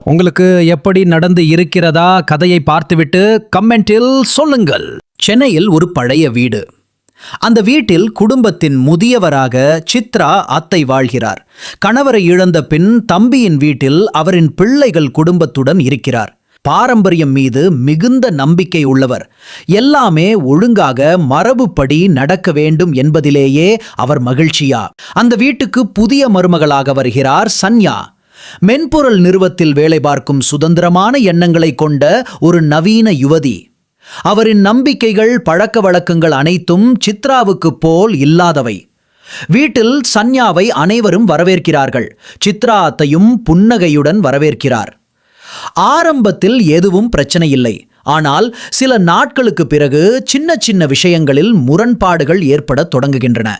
உங்களுக்கு எப்படி நடந்து இருக்கிறதா கதையை பார்த்துவிட்டு கமெண்டில் சொல்லுங்கள். சென்னையில் ஒரு பழைய வீடு. அந்த வீட்டில் குடும்பத்தின் முதியவராக சித்ரா அத்தை வாழ்கிறார். கணவரை இழந்த பின் தம்பியின் வீட்டில் அவரின் பிள்ளைகள் குடும்பத்துடன் இருக்கிறார். பாரம்பரியம் மீது மிகுந்த நம்பிக்கை உள்ளவர். எல்லாமே ஒழுங்காக மரபுப்படி நடக்க வேண்டும் என்பதிலேயே அவர் மகிழ்ச்சியா? அந்த வீட்டுக்கு புதிய மருமகளாக வருகிறார் சன்யா. மென்பொருள் நிறுவத்தில் வேலை பார்க்கும் சுதந்திரமான எண்ணங்களை கொண்ட ஒரு நவீன யுவதி. அவரின் நம்பிக்கைகள் பழக்க வழக்கங்கள் அனைத்தும் சித்ராவுக்கு போல் இல்லாதவை. வீட்டில் சன்யாவை அனைவரும் வரவேற்கிறார்கள். சித்ரா அத்தையும் புன்னகையுடன் வரவேற்கிறார். ஆரம்பத்தில் எதுவும் பிரச்சனை இல்லை ஆனால் சில நாட்களுக்கு பிறகு சின்ன சின்ன விஷயங்களில் முரண்பாடுகள் ஏற்படத் தொடங்குகின்றன.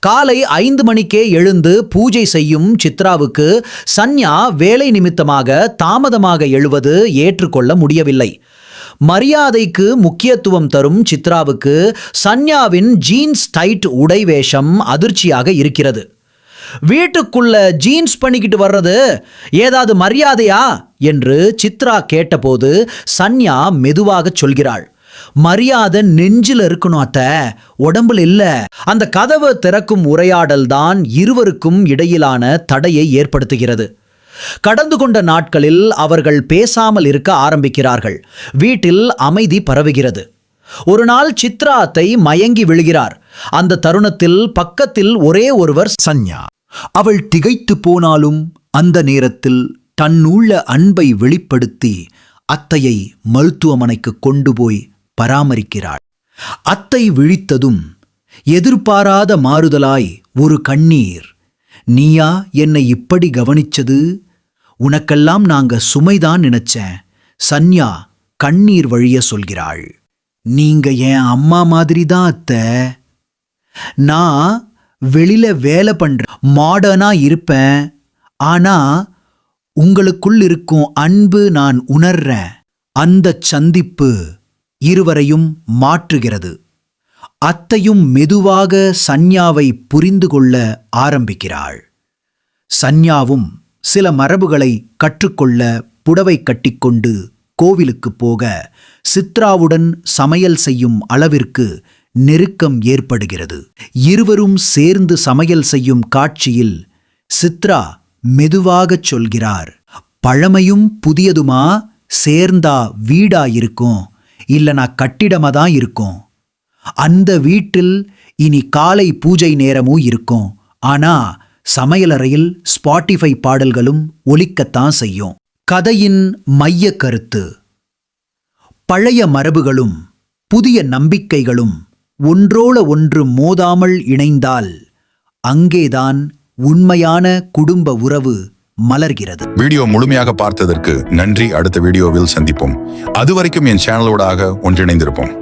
காலை ஐந்து மணிக்கே எழுந்து பூஜை செய்யும் சித்ராவுக்கு சன்யா வேலை நிமித்தமாக தாமதமாக எழுவது ஏற்றுக்கொள்ள முடியவில்லை. மரியாதைக்கு முக்கியத்துவம் தரும் சித்ராவுக்கு சன்யாவின் ஜீன்ஸ் டைட் உடை வேஷம் அதிர்ச்சியாக இருக்கிறது. வீட்டுக்குள்ள ஜீன்ஸ் பண்ணிக்கிட்டு வர்றது ஏதாவது மரியாதையா? என்று சித்ரா கேட்டபோது சன்யா மெதுவாக சொல்கிறாள். மரியாதை நெஞ்சில் இருக்கணும் அத்த. உடம்புல இல்ல. அந்த கதவு திறக்கும் உரையாடல் தான் இருவருக்கும் இடையிலான தடையை ஏற்படுத்துகிறது. கடந்து கொண்ட நாட்களில் அவர்கள் பேசாமல் இருக்க ஆரம்பிக்கிறார்கள். வீட்டில் அமைதி பரவுகிறது. ஒரு நாள் சித்ரா அத்தை மயங்கி விழுகிறார். அந்த தருணத்தில் பக்கத்தில் ஒரே ஒருவர் சன்யா அவள் திகைத்து போனாலும் அந்த நேரத்தில் தன்னுள்ள அன்பை வெளிப்படுத்தி அத்தையை மருத்துவமனைக்கு கொண்டு போய் பராமரிக்கிறாள். அத்தை விழித்ததும் எதிர்பாராத மாறுதலாய் ஒரு கண்ணீர். நீயா என்னை இப்படி கவனிச்சது? உனக்கெல்லாம் நாங்க சுமைதான் நினைச்சேன். சன்யா கண்ணீர் வழிய சொல்கிறாள். நீங்க என் அம்மா மாதிரி தான் அத்தை. நான் வெளியில வேலை பண்றேன் மாடர்னா இருப்பேன். ஆனா உங்களுக்குள் இருக்கும் அன்பு நான் உணர்றேன். அந்த சந்திப்பு இருவரையும் மாற்றுகிறது. அத்தையும் மெதுவாக சன்யாவை புரிந்து கொள்ள ஆரம்பிக்கிறாள். சன்யாவும் சில மரபுகளை கற்றுக்கொள்ள புடவை கட்டிக்கொண்டு கோவிலுக்கு போக சித்ராவுடன் சமையல் செய்யும் அளவிற்கு நெருக்கம் ஏற்படுகிறது. இருவரும் சேர்ந்து சமையல் செய்யும் காட்சியில் சித்ரா மெதுவாகச் சொல்கிறார் பழமையும் புதியதுமா? சேர்ந்தா வீடா இருக்கும் இல்லனா கட்டிடமா தான் இருக்கும். அந்த வீட்டில் இனி காலை பூஜை நேரமும் இருக்கும். ஆனா சமையலறையில் ஸ்பாட்டிஃபை பாடல்களும் ஒலிக்கத்தான் செய்யும். கதையின் மைய கருத்து. பழைய மரபுகளும் புதிய நம்பிக்கைகளும் ஒன்றோட ஒன்று மோதாமல் இணைந்தால் அங்கேதான் உண்மையான குடும்ப உறவு மலர்கிறது. வீடியோ முழுமையாக பார்த்ததற்கு நன்றி. அடுத்த வீடியோவில் சந்திப்போம். அதுவரைக்கும் என் சேனலோடாக ஒன்றிணைந்திருப்போம்.